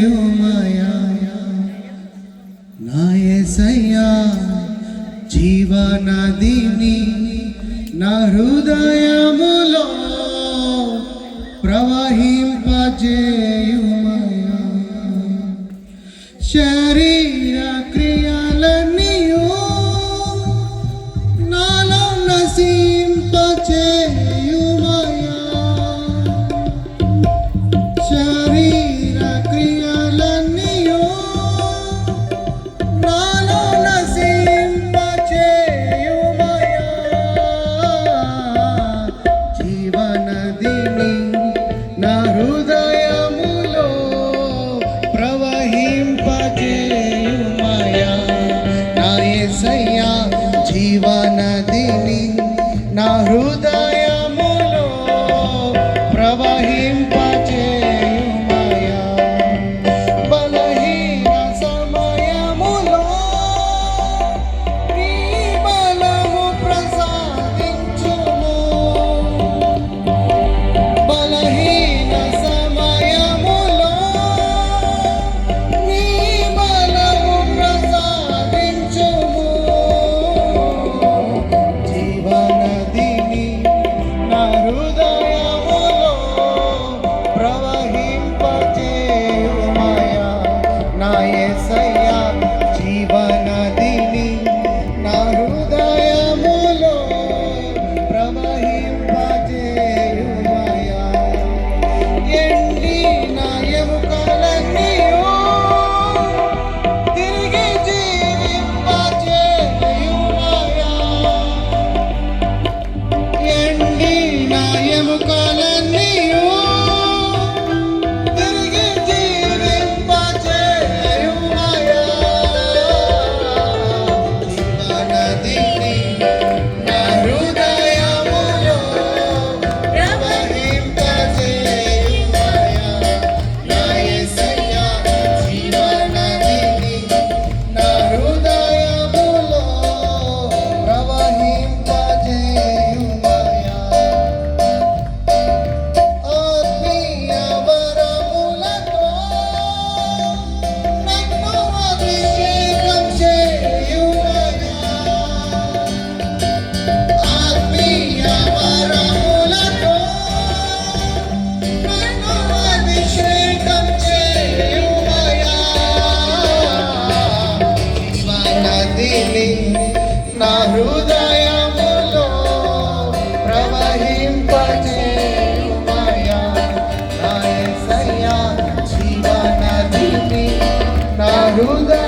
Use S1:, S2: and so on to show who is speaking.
S1: చేయుమయా నాయసయ్యా జీవనదిని నా హృదయములో ప్రవహింపజేయుమయా శరీర నీలి నా హృదయములో ప్రవహింపచేయుమయా. నా జీవన నా హృదయ